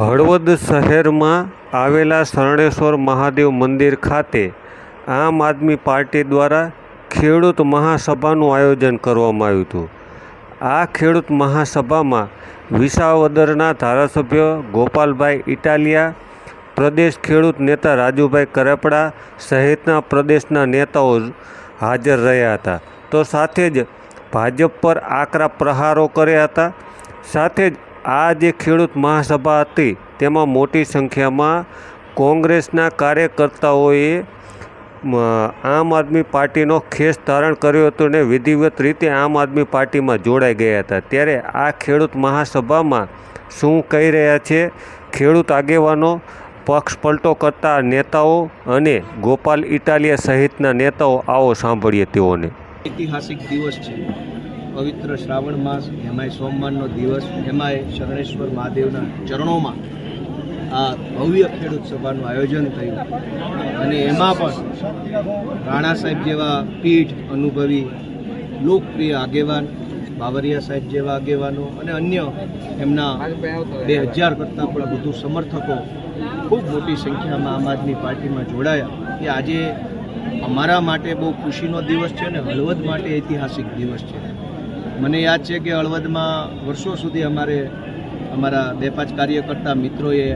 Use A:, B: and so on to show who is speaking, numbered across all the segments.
A: હળવદ શહેરમાં આવેલા શરણેશ્વર મહાદેવ મંદિર ખાતે આમ આદમી પાર્ટી દ્વારા ખેડૂત મહાસભાનું આયોજન કરવામાં આવ્યું હતું. આ ખેડૂત મહાસભામાં વિસાવદરના ધારાસભ્ય ગોપાલભાઈ ઇટાલિયા, પ્રદેશ ખેડૂત નેતા રાજુભાઈ કરપડા સહિતના પ્રદેશના નેતાઓ હાજર રહ્યા હતા. તો સાથે જ ભાજપ પર આકરા પ્રહારો કર્યા હતા. સાથે જ આ જે ખેડૂત મહાસભા હતી, તેમાં મોટી સંખ્યામાં કોંગ્રેસના કાર્યકર્તાઓએ આમ આદમી પાર્ટીનો ખેસ ધારણ કર્યો હતો અને વિધિવત રીતે આમ આદમી પાર્ટીમાં જોડાઈ ગયા હતા. ત્યારે આ ખેડૂત મહાસભામાં શું કહી રહ્યા છે? ખેડૂત આગેવાનો, પક્ષ પલટો કરતા નેતાઓ અને ગોપાલ ઇટાલિયા સહિતના નેતાઓ, આવો સાંભળીએ તેઓને.
B: ઐતિહાસિક દિવસ છે. પવિત્ર શ્રાવણ માસ, એમાંય સોમવારનો દિવસ, એમાંય શરણેશ્વર મહાદેવના ચરણોમાં આ ભવ્ય ખેડૂત સભાનું આયોજન થયું. અને એમાં પણ રાણા સાહેબ જેવા પીઠ અનુભવી લોકપ્રિય આગેવાન, બાવરિયા સાહેબ જેવા આગેવાનો અને અન્ય એમના બે હજાર કરતાં પણ વધુ સમર્થકો ખૂબ મોટી સંખ્યામાં આમ આદમી પાર્ટીમાં જોડાયા. કે આજે અમારા માટે બહુ ખુશીનો દિવસ છે અને હળવદ માટે ઐતિહાસિક દિવસ છે. મને યાદ છે કે હળવદમાં વર્ષો સુધી અમારે અમારા બે પાંચ કાર્યકર્તા મિત્રોએ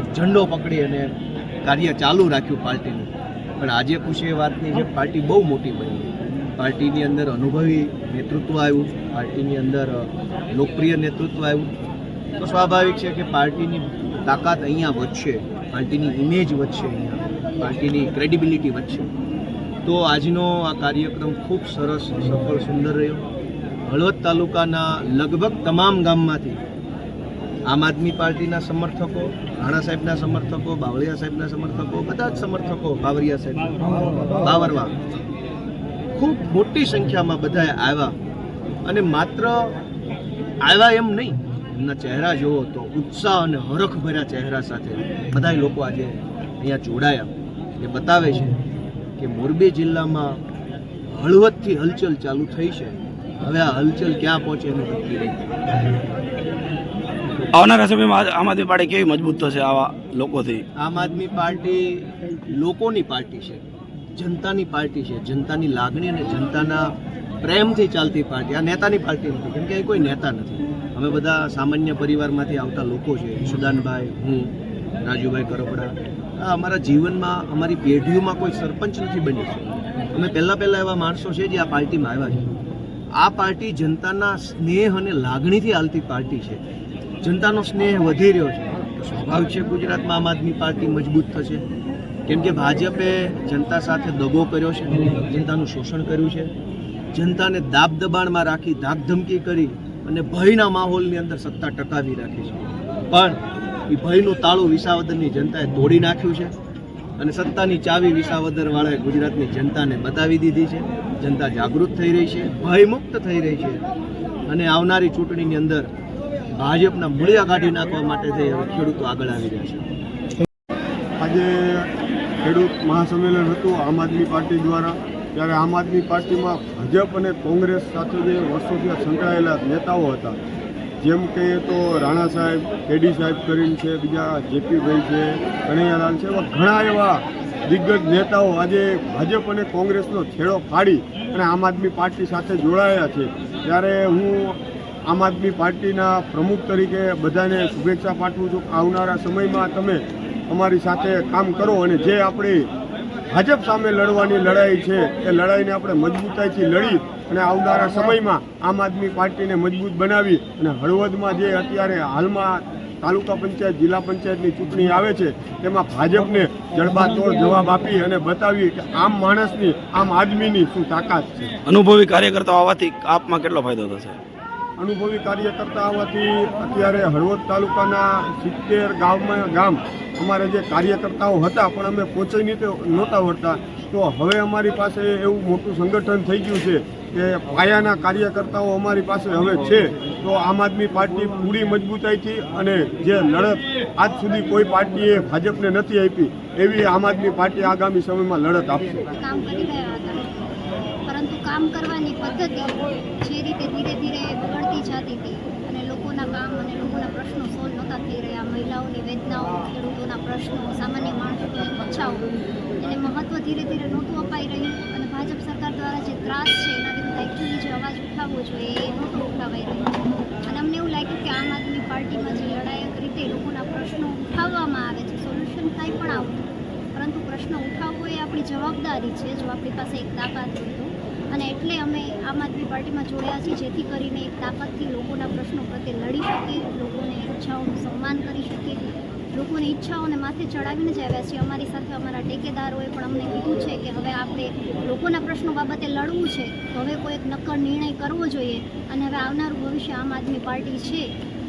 B: એક ઝંડો પકડી અને કાર્ય ચાલુ રાખ્યું પાર્ટીનું. પણ આજે ખુશી એ વાતની છે પાર્ટી બહુ મોટી બની. પાર્ટીની અંદર અનુભવી નેતૃત્વ આવ્યું, પાર્ટીની અંદર લોકપ્રિય નેતૃત્વ આવ્યું. તો સ્વાભાવિક છે કે પાર્ટીની તાકાત અહીંયા વધશે, પાર્ટીની ઇમેજ વધશે અહીંયા, પાર્ટીની ક્રેડિબિલિટી વધશે. તો આજનો આ કાર્યક્રમ ખૂબ સરસ, સફળ, સુંદર રહ્યો. હળવદ તાલુકાના લગભગ તમામ ગામમાંથી આમ આદમી પાર્ટીના સમર્થકો, રાણા સાહેબના સમર્થકો, બાવળિયા સાહેબના સમર્થકો, બધા જ સમર્થકો બાવરિયા સાહેબ, બાવરવા ખૂબ મોટી સંખ્યામાં બધાએ આવ્યા અને માત્ર આવ્યા એમ નહીં, એમના ચહેરા જુઓ તો ઉત્સાહ અને હરખ ભર્યા ચહેરા સાથે બધા લોકો આજે અહીંયા જોડાયા એ બતાવે છે કે મોરબી જિલ્લામાં હળવદથી હલચલ ચાલુ થઈ છે. હવે આ હલચલ ક્યાં પહોંચે એનું નક્કી નહીં
C: આવનારા સમયમાં આમ આદમી પાર્ટી કેવી મજબૂત થશે આવા લોકોથી?
B: આમ આદમી પાર્ટી લોકોની પાર્ટી છે જનતાની પાર્ટી છે જનતાની લાગણી અને જનતાના પ્રેમથી ચાલતી પાર્ટી. આ નેતાની પાર્ટી નથી કેમ કે એ કોઈ નેતા નથી. અમે બધા સામાન્ય પરિવારમાંથી આવતા લોકો છે. સુદાનભાઈ હું રાજુભાઈ કરોપડા. આ અમારા જીવનમાં અમારી પેઢીઓમાં કોઈ સરપંચ નથી બન્યું. અમે પહેલાં પહેલાં એવા માણસો છે જે આ પાર્ટીમાં આવ્યા છે. આ પાર્ટી જનતાના સ્નેહ અને લાગણીથી હાલતી પાર્ટી છે. જનતાનો સ્નેહ વધી રહ્યો છે. સ્વાભાવિક છે ગુજરાતમાં આમ આદમી પાર્ટી મજબૂત થશે. કેમ કે ભાજપે જનતા સાથે દગો કર્યો છે. જનતાનું શોષણ કર્યું છે. જનતાને દાબ દબાણમાં રાખી ધાકધમકી કરી અને ભયના માહોલની અંદર સત્તા ટકાવી રાખી છે. પણ એ ભયનું તાળું વિસાવદનની જનતાએ તોડી નાખ્યું છે. અને સત્તાની ચાવી વિસાવદર વાળાએ ગુજરાતની જનતાને બતાવી દીધી છે. જનતા જાગૃત થઈ રહી છે, ભયમુક્ત થઈ રહી છે. અને આવનારી ચૂંટણીની અંદર ભાજપના મૂળિયા કાઢી નાખવા માટે થઈ હવે ખેડૂતો આગળ આવી રહ્યા છે.
D: આજે ખેડૂત મહાસંમેલન હતું આમ આદમી પાર્ટી દ્વારા. ત્યારે આમ આદમી પાર્ટીમાં ભાજપ અને કોંગ્રેસ સાથે જે વર્ષોથી સંકળાયેલા નેતાઓ હતા જેમ કહીએ તો રાણા સાહેબ, કેડી સાહેબ કરીને છે, બીજા જેપીભાઈ છે, કનૈયાલાલ છે, એવા ઘણા એવા દિગ્ગજ નેતાઓ આજે ભાજપ અને કોંગ્રેસનો છેડો ફાડી અને આમ આદમી પાર્ટી સાથે જોડાયા છે. ત્યારે હું આમ આદમી પાર્ટીના પ્રમુખ તરીકે બધાને શુભેચ્છા પાઠવું છું આવનારા સમયમાં તમે અમારી સાથે કામ કરો અને જે આપણી ભાજપ સામે લડવાની લડાઈ છે, એ લડાઈને આપણે મજબૂતાઈથી લડી અને આવનારા સમયમાં આમ આદમી પાર્ટીને મજબૂત બનાવી અને હળવદમાં જે અત્યારે હાલમાં તાલુકા પંચાયત જિલ્લા પંચાયતની ચૂંટણી આવે છે તેમાં ભાજપને જડબાતોડ જવાબ આપી અને બતાવી કે આમ માણસની આમ આદમીની શું તાકાત છે.
C: અનુભવી કાર્યકર્તાઓ આવવાથી આપમાં કેટલો ફાયદો થશે?
D: અનુભવી કાર્યકર્તા હોવાથી અત્યારે હળવદ તાલુકાના સિત્તેર ગામમાં ગામ અમારે જે કાર્યકર્તાઓ હતા પણ અમે પહોંચી નહીં નહોતા વળતા તો હવે અમારી પાસે એવું મોટું સંગઠન થઈ ગયું છે કે પાયાના કાર્યકર્તાઓ અમારી પાસે હવે છે. તો આમ આદમી પાર્ટી પૂરી મજબૂતાઈથી અને જે લડત આજ સુધી કોઈ પાર્ટીએ ભાજપને નથી આપી, એવી આમ આદમી પાર્ટી આગામી સમયમાં લડત આપશે.
E: પરંતુ કામ કરવાની પદ્ધતિ જે રીતે ધીરે ધીરે બગડતી જતી હતી અને લોકોના કામ અને લોકોના પ્રશ્નો સોલ્વ નહોતા થઈ રહ્યા. મહિલાઓની વેદનાઓ, ખેડૂતોના પ્રશ્નો, સામાન્ય માણસોની બચાવ મહત્ત્વ ધીરે ધીરે નહોતું અપાઈ રહ્યું અને ભાજપ સરકાર દ્વારા જે ત્રાસ છે એના વિરુદ્ધ એકચ્યુઅલી જે અવાજ ઉઠાવવો જોઈએ એ નહોતો ઉઠાવાઈ રહ્યો અને અમને એવું લાગ્યું કે આમ આદમી પાર્ટીમાં જે લડાયક રીતે લોકોના પ્રશ્નો ઉઠાવવામાં આવે છે સોલ્યુશન કાંઈ પણ આવતું પરંતુ પ્રશ્ન ઉઠાવવો એ આપણી જવાબદારી છે, જો આપણી પાસે એક તાકાત હોય તો. અને એટલે અમે આમ આદમી પાર્ટીમાં જોડ્યા છીએ, જેથી કરીને એક તાકાતથી લોકોના પ્રશ્નો પ્રત્યે લડી શકીએ, લોકોને ઈચ્છાઓનું સન્માન કરી શકીએ. લોકોની ઈચ્છાઓને માથે ચડાવીને જ આવ્યા છીએ. અમારી સાથે અમારા ટેકેદારોએ પણ અમને કીધું છે કે હવે આપણે લોકોના પ્રશ્નો બાબતે લડવું છે. તો હવે કોઈ એક નક્કર નિર્ણય કરવો જોઈએ અને હવે આવનારું ભવિષ્ય આમ આદમી પાર્ટી છે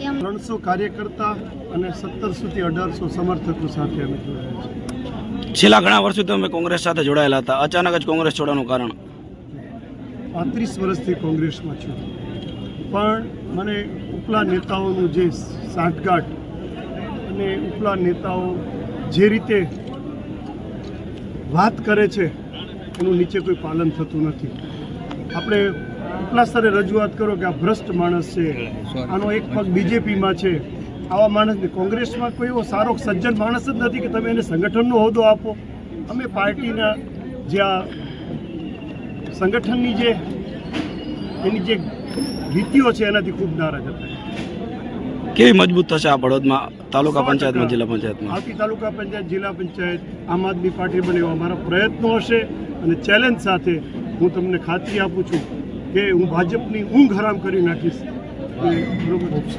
E: એ
F: ત્રણસો કાર્યકર્તા અને સત્તરસોથી અઢારસો સમર્થકો સાથે અમે જોડાયા છીએ.
C: છેલ્લા ઘણા વર્ષોથી અમે કોંગ્રેસ સાથે જોડાયેલા હતા. અચાનક જ કોંગ્રેસ છોડવાનું કારણ?
F: પાંત્રીસ વર્ષથી કોંગ્રેસમાં છું. પણ મને ઉપલા નેતાઓનું જે સાંઠગાંઠ અને ઉપલા નેતાઓ જે રીતે વાત કરે છે, એનું નીચે કોઈ પાલન થતું નથી. આપણે ઉપલા સ્તરે રજૂઆત કરો કે આ ભ્રષ્ટ માણસ છે. આનો એક પગ બીજેપીમાં છે. આવા માણસને કોંગ્રેસમાં કોઈ એવો સારો સજ્જન માણસ જ નથી કે તમે એને સંગઠનનો હોદ્દો આપો. અમે પાર્ટીના જે આ સંગઠનની જે, એની જે નીતિઓ છે, એનાથી ખૂબ નારાજ હતા.
C: કેવી મજબૂત થશે આ બળદમાં? તાલુકા પંચાયતમાં જિલ્લા પંચાયતમાં?
F: આખી તાલુકા પંચાયત જિલ્લા પંચાયત આમ આદમી પાર્ટી બને એવા મારા પ્રયત્નો હશે. અને ચેલેન્જ સાથે હું તમને ખાતરી આપું છું કે હું ભાજપની ઊંઘ હરામ કરી નાખીશ. બરોબર.